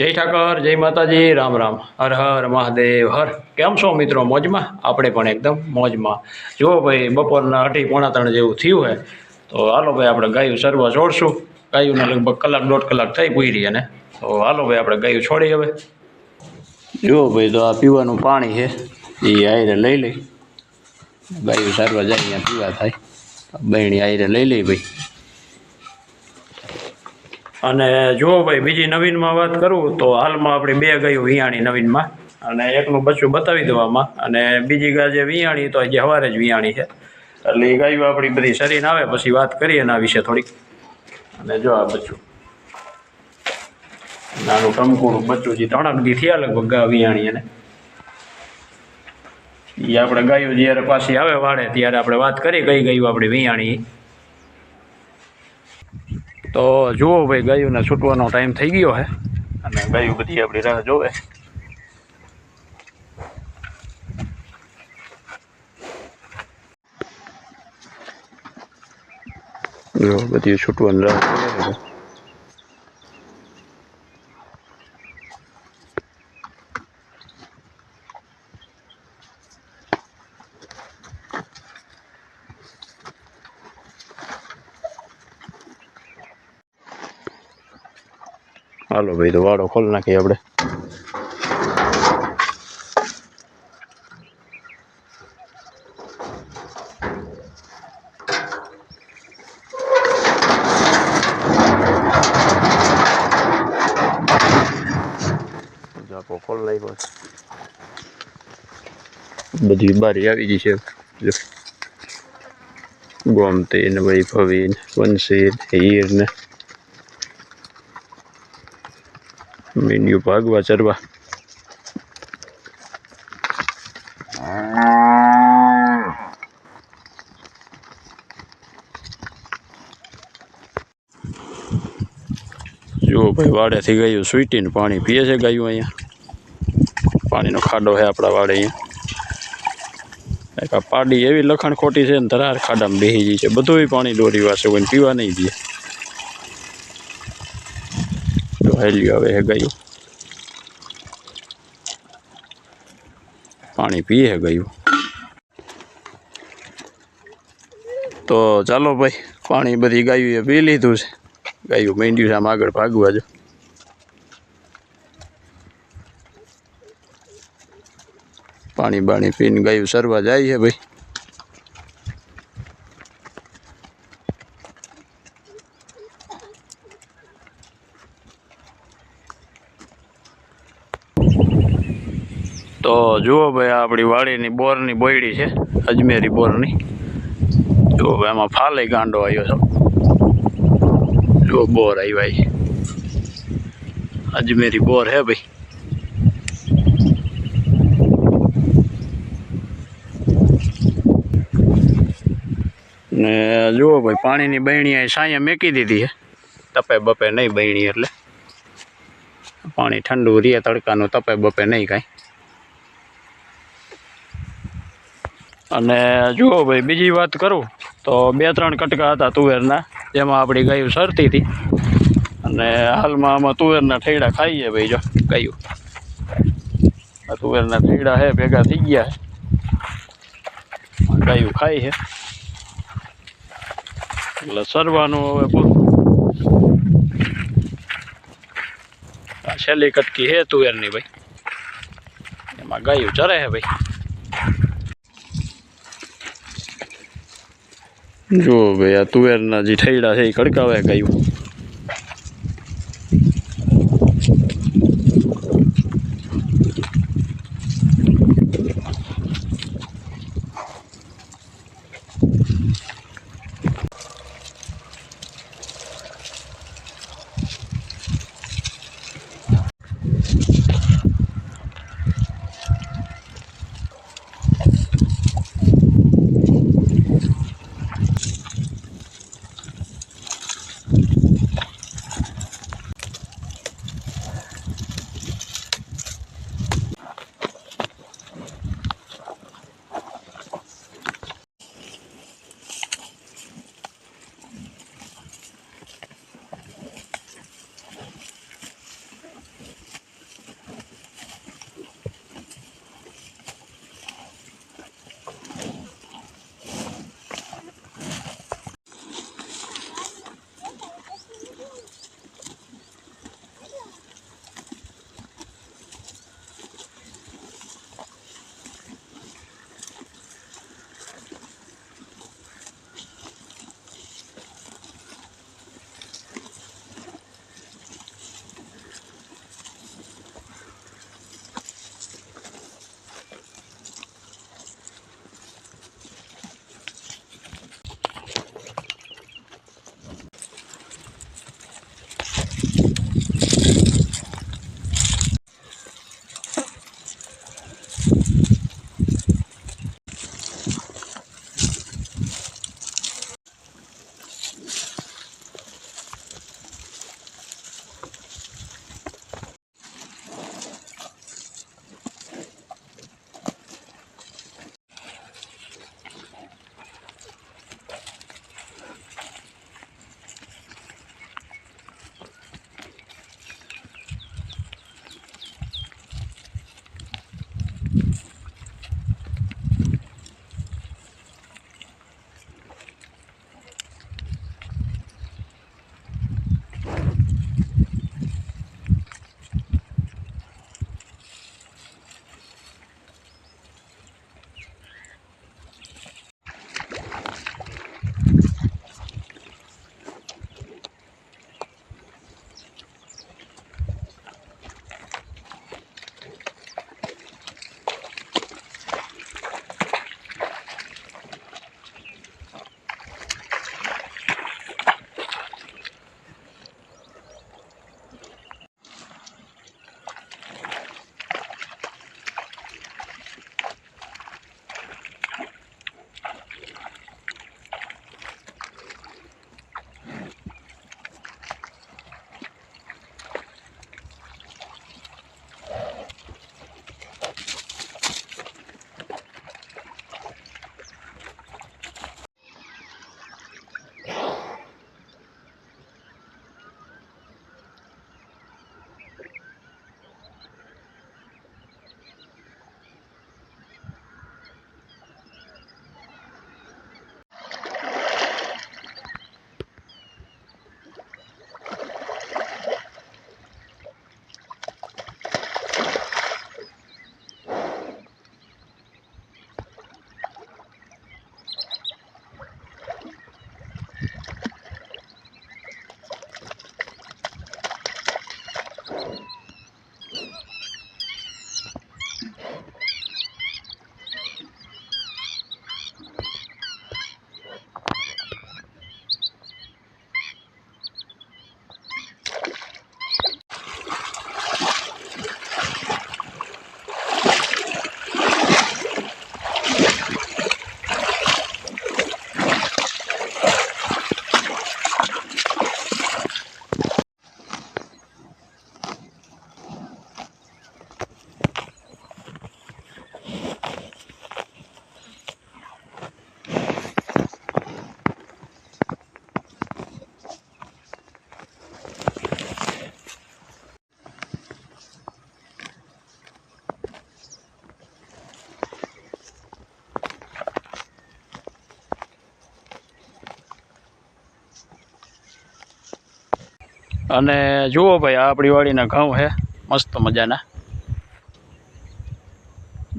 જય ઠાકર, જય માતાજી, રામ રામ. હર હર, મહાદેવ, હર. કેમ છો મિત્રો? મોજમાં? આપણે પણ એકદમ મોજમાં. જુઓ ભાઈ, બપોરના અઢી પોણા ત્રણ જેવું થયું હે. તો હાલો ભાઈ, આપણે ગાયું સર્વ છોડશું ગાયુંને લગભગ કલાક દોઢ કલાક થઈ પૂરી અને તો હાલો ભાઈ, આપણે ગાયું છોડી હવે. જુઓ ભાઈ, તો આ પીવાનું પાણી છે. એ આયરે લઈ લઈ. ગાયું સારવા જાય ત્યાં પીવા થાય. બહેણી આયરે લઈ લઈ ભાઈ. અને જુઓ ભાઈ બીજી નવીનમાં વાત કરું તો હાલમાં આપણી બે ગયું વિયાણી નવીનમાં. અને એકનું બચ્ચું બતાવી દેવામાં. અને બીજી ગાય જે વિયાણી તો આજે સવારે જ વિયાણી છે. એટલે એ ગાયું આપણી બધી શરીર આવે પછી વાત કરીએ એના વિશે થોડીક. અને જો આ બચ્ચું. નાનું ટમકુડું બચ્ચું જે ત્રણક દી થયા લગભગ ગા વિયાણી એને. એ આપણે ગાયું જ્યારે પાછી આવે વાળે ત્યારે આપણે વાત કરી કઈ ગયું આપણી વિયાણી. તો જુઓ ભાઈ ગાયોને છૂટવાનો ટાઈમ થઈ ગયો છે અને ગાયું બધી આપણી રાહ જોવે. જો બધી છૂટવાની રાહ જોવે. હાલો ભાઈ તો વાળો ખોલી નાખીએ આપણે ખોલ નાખ્યો બધી બારી આવી ગઈ છે ગોમતી ને ભાઈ ભવીન વંશી હીર ને મીંડ્યું ભાગવા ચરવા જુઓ ભાઈ, વાડેથી ગયું, સ્વીટીને પાણી પીએ છે ગાયું અહીંયા. પાણીનો ખાડો છે આપણા વાડે અહીંયા. પાડી એવી લખણ ખોટી છે ને ધરાર ખાડામાં બેસી ગઈ છે. બધું પાણી દોરી વાસે કોઈને પીવા નહીં દે. તો હેલ્યું આવે હે ગાયું. પાણી પીએ ગયું. તો ચાલો ભાઈ, પાણી બધી ગાયું પી લીધું છે. ગાયું માંડ્યું છે, આમ આગળ ભાગવા જો પાણી બાણી પીને ગાયું સરવા જાય છે ભાઈ તો જુઓ ભાઈ, આ આપણી વાડીની બોરની બોયડી છે, અજમેરી બોરની. જુઓ ભાઈ એમાં ફાલે ગાંડો આવ્યો છે. જુઓ બોર આવ્યા છે. અજમેરી બોર હે ભાઈ. ને જુઓ ભાઈ, પાણીની બહેણી અહીં સાંય મેકી દીધી છે. તપે બપે નહીં બહેણી એટલે. પાણી ઠંડુ રહે તડકાનું તપે બપે નહીં કાંઈ. અને જુઓ ભાઈ, બીજી વાત કરું, તો બે ત્રણ કટકા હતા તુવેરના, જેમાં આપણી ગાયું સરતી હતી. અને હાલમાં આમાં તુવેરના ઠેડા ખાઈએ ભાઈ જો, ગાયું. આ તુવેરના ઠેડા હે, ભેગા થઈ ગયા છે ગાયું ખાય છે એટલે સરવાનું હવે પૂરું. છેલ્લી કટકી હે તુવેરની ભાઈ. એમાં ગાયું ચરે હે ભાઈ. જુઓ ભાઈ આ તુવેરના જે ઠૈડા છે એ કડકાવે ગયું. અને જુઓ ભાઈ, આ આપણી વાડીના ઘઉં છે મસ્ત મજાના.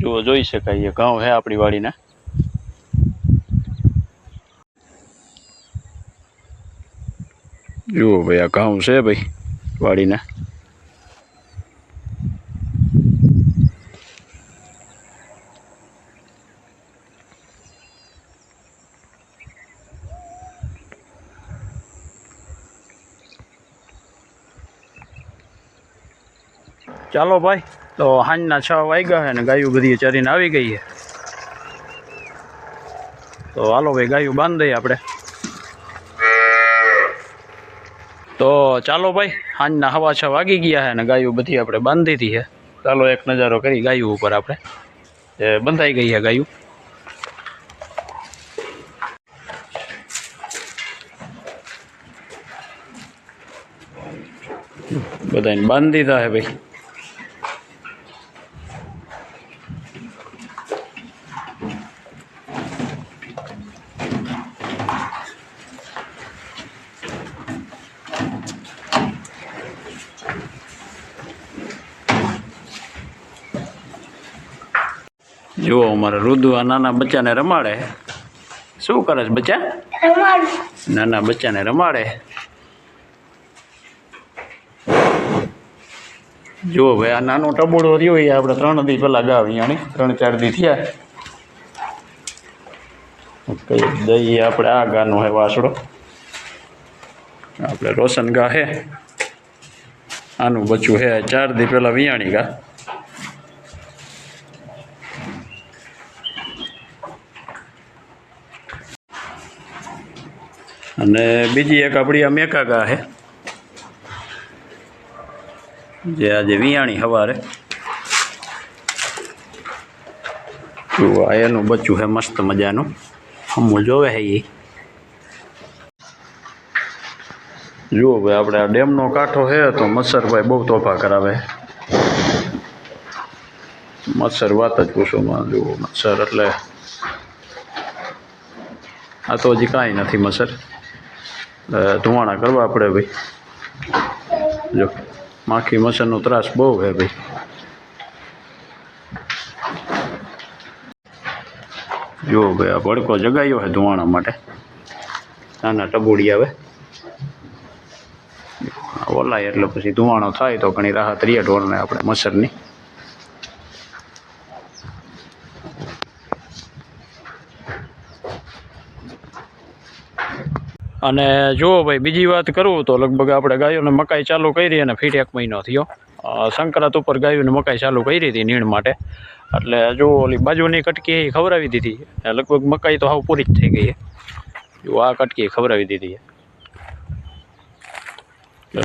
જુઓ, જોઈ શકાય એ ઘઉં છે આપણી વાડીના જુઓ ભાઈ, આ ઘઉં છે ભાઈ, વાડીના. ચાલો ભાઈ, તો સાંજના છ વાગ્યા છે ને ગાયું બધી ચરીને આવી ગઈ છે. તો હાલો ભાઈ, ગાયું બાંધ દઈએ આપણે. તો ચાલો ભાઈ સાંજના હવા છ વાગી ગયા છે ને ગાયું બધી આપણે બાંધી હતી ચાલો એક નજારો કરી ગાયું ઉપર આપણે. એ બંધાઈ ગઈ છે ગાયું. બધાને બાંધી દીધા છે ભાઈ. જુઓ અમારે રુદુ આ નાના બચ્ચાને રમાડે. શું કરે છે બચ્ચા? નાના બચ્ચાને રમાડે. જુઓ ભાઈ આ નાનો ટબોડો રહ્યો એ આપણે ત્રણ દી પહેલાં ગાવ અહીંયાની ત્રણ ચાર દી થયા. કઈ દઈએ આપણે આ ગાનો હે વાસડો આપણે રોશન ગા હે. આનું બચ્ચું હે ચાર દી પહેલાં વિયાણી ગા. અને બીજી એક આપણી આ મેકાગા છે જે આજે વિયાણી સવારે જુઓ, આ એનું બચ્ચું છે મસ્ત મજાનું. હમું જોવે છે એ જુઓ ભાઈ, આપણે આ ડેમનો કાંઠો છે તો મચ્છરભાઈ બહુ તોફા કરાવે મચ્છર વાત જ પૂછોમાં જુઓ, મચ્છર એટલે આ તો હજી કાંઈ નથી મચ્છર. ધુવાણા કરવા પડે ભાઈ. જો, માખી મચ્છરનો ત્રાસ બહુ છે ભાઈ. જો ભાઈ, આ ભડકો જગાયો છે ધુવાણા માટે. નાના ટબુડી આવે ઓલાય એટલે પછી ધુવાણો થાય તો ઘણી રાહત રહીએ ઢોરને આપણે મચ્છરની. અને જુઓ ભાઈ, બીજી વાત કરું તો લગભગ આપણે ગાયોને મકાઈ ચાલુ કરી અને ફીટ એક મહિનો થયો. સંક્રાંત ઉપર ગાયોને મકાઈ ચાલુ કરી હતી નીણ માટે. એટલે જો ઓલી બાજુની કટકી એ ખવડાવી દીધી. લગભગ મકાઈ તો હાવ પૂરી જ થઈ ગઈ જો આ કટકી ખવડાવી દીધી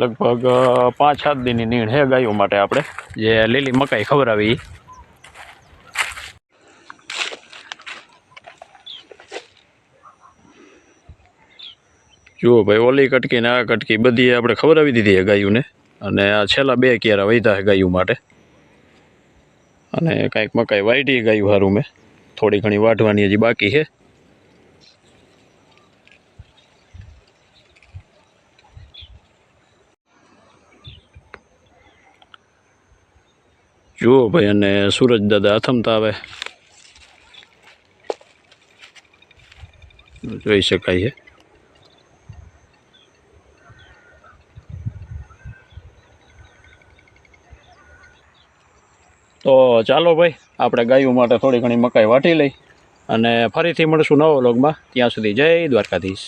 લગભગ પાંચ સાત દિનની નીણ હે ગાયો માટે આપણે. જે લીલી મકાઈ ખવડાવી. જુઓ ભાઈ, ઓલી કટકી ને આ કટકી બધી આપણે ખબર આવી દીધી છે ગાયુંને. અને આ છેલ્લા બે ક્યારા વૈધા છે ગાયું માટે. અને કાંઈક મકાઈ વાઈટી ગાયું સારું મેં. થોડી ઘણી વાઢવાની હજી બાકી છે. જુઓ ભાઈ, અને સૂરજ દાદા અથમતા આવે. જોઈ શકાય છે. તો ચાલો ભાઈ, આપણે ગાયું માટે થોડી ઘણી મકાઈ વાટી લઈ અને ફરીથી મળશું નવો લોગમાં ત્યાં સુધી જય દ્વારકાધીશ.